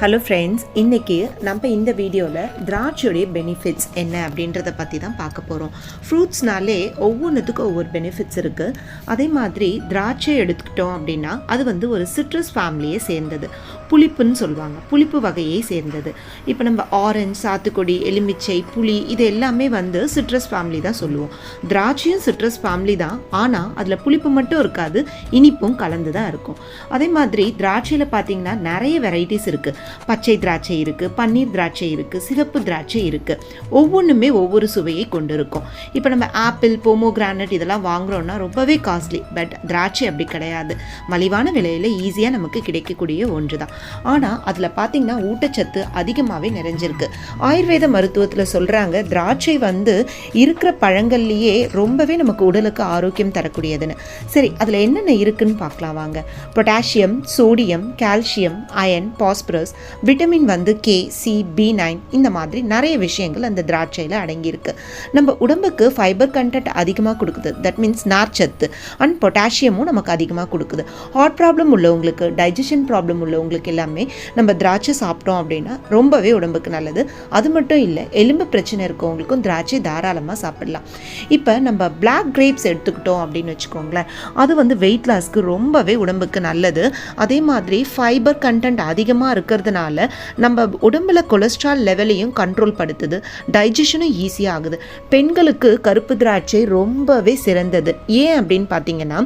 Hello friends இன்றைக்கி நம்ம இந்த வீடியோவில் திராட்சையுடைய பெனிஃபிட்ஸ் என்ன அப்படின்றத பற்றி தான் பார்க்க போகிறோம் ஃப்ரூட்ஸ்னாலே ஒவ்வொன்றுத்துக்கும் ஒவ்வொரு பெனிஃபிட்ஸ் இருக்குது அதே மாதிரி திராட்சை எடுத்துக்கிட்டோம் அப்படின்னா அது வந்து ஒரு சிட்ரஸ் ஃபேமிலியை சேர்ந்தது. புளிப்புன்னு சொல்லுவாங்க. புளிப்பு வகையை சேர்ந்தது. இப்போ நம்ம ஆரஞ்சு சாத்துக்குடி எலுமிச்சை புளி இது எல்லாமே வந்து சிட்ரஸ் ஃபேமிலி தான் சொல்லுவோம். திராட்சையும் சிட்ரஸ் ஃபேமிலி தான். ஆனால் அதில் புளிப்பு மட்டும் இருக்காது. இனிப்பும் கலந்து தான் இருக்கும். அதே மாதிரி திராட்சையில் பார்த்தீங்கன்னா நிறைய வெரைட்டிஸ் இருக்குது பச்சை திராட்சை இருக்குது பன்னீர் திராட்சை இருக்குது சிவப்பு திராட்சை இருக்குது ஒவ்வொன்றுமே ஒவ்வொரு சுவையை கொண்டு இருக்கும் இப்போ நம்ம ஆப்பிள் போமோ கிரானட் இதெல்லாம் வாங்குறோம்னா ரொம்பவே காஸ்ட்லி பட் திராட்சை அப்படி கிடையாது. மலிவான விலையில் ஈஸியாக நமக்கு கிடைக்கக்கூடிய ஒன்று தான் ஆனால் அதில் பார்த்திங்கன்னா ஊட்டச்சத்து அதிகமாகவே நிறைஞ்சிருக்கு. ஆயுர்வேத மருத்துவத்தில் சொல்கிறாங்க திராட்சை வந்து இருக்கிற பழங்கள்லேயே ரொம்பவே நமக்கு உடலுக்கு ஆரோக்கியம் தரக்கூடியதுன்னு. சரி அதில் என்னென்ன இருக்குன்னு பார்க்கலாம் வாங்க. Potassium sodium calcium iron phosphorus vitamin வந்து கே சி பி நைன் இந்த மாதிரி நிறைய விஷயங்கள் அந்த திராட்சையில் அடங்கியிருக்கு. நம்ம உடம்புக்கு ஃபைபர் கண்டென்ட் அதிகமாக கொடுக்குது. தட் மீன்ஸ் நார்ச்சத்து. அண்ட் பொட்டாசியமும் நமக்கு அதிகமாக கொடுக்குது. ஹார்ட் ப்ராப்ளம் உள்ளவங்களுக்கு டைஜஷன் ப்ராப்ளம் உள்ளவங்களுக்கு எல்லாமே நம்ம திராட்சை சாப்பிட்டோம் அப்படின்னா ரொம்பவே உடம்புக்கு நல்லது. அது மட்டும் இல்லை எலும்பு பிரச்சனை இருக்கவங்களுக்கும் திராட்சை தாராளமாக சாப்பிடலாம். இப்போ நம்ம பிளாக் கிரேப்ஸ் எடுத்துக்கிட்டோம் அப்படின்னு வச்சுக்கோங்களேன் அது வந்து வெயிட் லாஸ்க்கு ரொம்பவே உடம்புக்கு நல்லது. அதே மாதிரி ஃபைபர் கண்டென்ட் அதிகமாக இருக்கிறதுனால நம்ம உடம்புல கொலஸ்ட்ரால் லெவலையும் கண்ட்ரோல் படுத்துது. டைஜஷனும் ஈஸியாக ஆகுது. பெண்களுக்கு கருப்பு திராட்சை ரொம்பவே சிறந்தது. ஏன் அப்படின்னு பார்த்தீங்கன்னா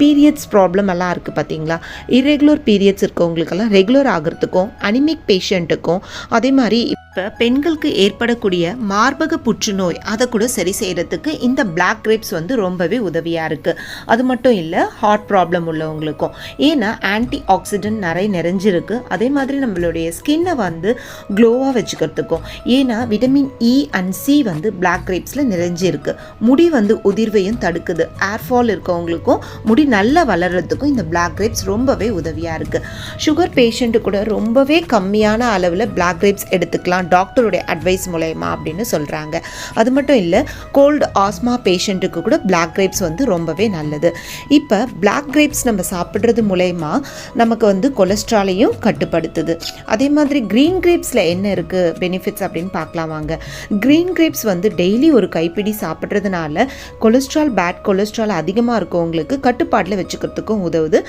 பீரியட்ஸ் ப்ராப்ளம் எல்லாம் இருக்குது பார்த்தீங்களா இரெகுலர் பீரியட்ஸ் இருக்கவங்களுக்கெல்லாம் ரெகுலர் ஆகிறதுக்கும் அனிமிக் பேஷண்ட்டுக்கும் அதே மாதிரி இப்போ பெண்களுக்கு ஏற்படக்கூடிய மார்பக புற்றுநோய் அதை கூட சரி செய்கிறதுக்கு இந்த பிளாக் கிரேப்ஸ் வந்து ரொம்பவே உதவியாக இருக்குது அது மட்டும் இல்லை ஹார்ட் ப்ராப்ளம் உள்ளவங்களுக்கும். ஏன்னா ஆன்டி ஆக்சிடென்ட் நிறைய நிறைஞ்சிருக்கு. அதே மாதிரி நம்மளுடைய ஸ்கின்னை வந்து க்ளோவாக வச்சுக்கிறதுக்கும். ஏன்னா விட்டமின் இ அண்ட் சி வந்து பிளாக் கிரேப்ஸில் நிறைஞ்சிருக்கு. முடி வந்து உதிர்வையும் தடுக்குது. ஏர் ஃபால் இருக்கவங்களுக்கும் முடி நல்லா வளர்கிறதுக்கும் இந்த பிளாக் கிரேப்ஸ் ரொம்பவே உதவியாக இருக்குது சுகர் பேஷண்ட்டு கூட ரொம்பவே கம்மியான அளவில் பிளாக் கிரேப்ஸ் எடுத்துக்கலாம் டாக்டருடைய அட்வைஸ் மூலயமா அப்படின்னு சொல்கிறாங்க அது மட்டும் இல்லை கோல்டு ஆஸ்மா பேஷண்ட்டுக்கு கூட பிளாக் கிரேப்ஸ் வந்து ரொம்பவே நல்லது. இப்போ பிளாக் கிரேப்ஸ் நம்ம சாப்பிட்றது மூலயமா நமக்கு வந்து கொலஸ்ட்ராலையும் கட்டுப்படுத்துது. அதே மாதிரி க்ரீன் கிரேப்ஸில் என்ன இருக்குது பெனிஃபிட்ஸ் அப்படின்னு பார்க்கலாம் வாங்க. க்ரீன் கிரேப்ஸ் வந்து டெய்லி ஒரு கைப்பிடி சாப்பிட்றதுனால கொலஸ்ட்ரால் பேட் கொலஸ்ட்ரால் அதிகமாக இருக்கவங்களுக்கு கட்டுப்பாட்டில் வச்சுக்கிறதுக்கும் உதவுது.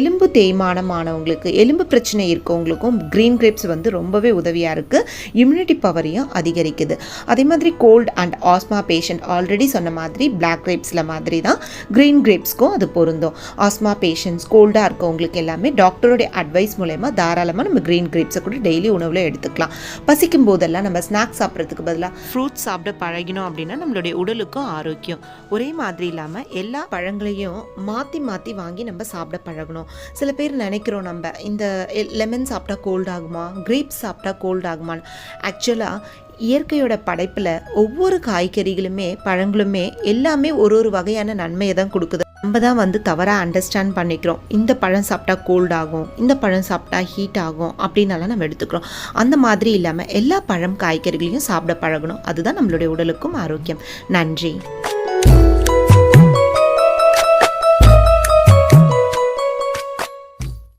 எலும்பு தேய்மானமானவங்களுக்கு எலும்பு பிரச்சனை பிரச்சனை இருக்கவங்களுக்கும் க்ரீன் கிரேப்ஸ் வந்து ரொம்பவே உதவியாக இருக்குது இம்யூனிட்டி பவரையும் அதிகரிக்குது. அதே மாதிரி cold and asthma patient already சொன்ன மாதிரி பிளாக் கிரேப்ஸில் மாதிரி தான் க்ரீன் கிரேப்ஸ்க்கும் அது பொருந்தும். ஆஸ்மா பேஷண்ட்ஸ் கோல்டாக இருக்கவங்களுக்கு எல்லாமே டாக்டருடைய அட்வைஸ் மூலயமா தாராளமாக நம்ம க்ரீன் கிரேப்ஸை கூட டெய்லி உணவில் எடுத்துக்கலாம். பசிக்கும் போதெல்லாம் நம்ம ஸ்நாக்ஸ் சாப்பிட்றதுக்கு பதிலாக ஃப்ரூட்ஸ் சாப்பிட பழகினோம் அப்படின்னா நம்மளுடைய உடலுக்கும் ஆரோக்கியம். ஒரே மாதிரி இல்லாமல் எல்லா பழங்களையும் மாற்றி மாற்றி வாங்கி நம்ம சாப்பிட பழகணும். சில பேர் நினைக்கிறோம் நம்ம இந்த லெமன் சாப்பிட்டா கோல்ட் ஆகுமா? கிரேப்ஸ் சாப்பிட்டா கோல்ட் ஆகுமான்னு ஆக்சுவலாக இயற்கையோட படைப்பில் ஒவ்வொரு காய்கறிகளுமே பழங்களுமே எல்லாமே ஒரு ஒரு வகையான நன்மையை தான் கொடுக்குது. நம்ம தான் வந்து தவறாக அண்டர்ஸ்டாண்ட் பண்ணிக்கிறோம். இந்த பழம் சாப்பிட்டா கோல்ட் ஆகும் இந்த பழம் சாப்பிட்டா ஹீட் ஆகும் அப்படின்னாலாம் நம்ம எடுத்துக்கிறோம். அந்த மாதிரி இல்லாமல் எல்லா பழம் காய்கறிகளையும் சாப்பிட பழகணும். அதுதான் நம்மளுடைய உடலுக்கும் ஆரோக்கியம். நன்றி.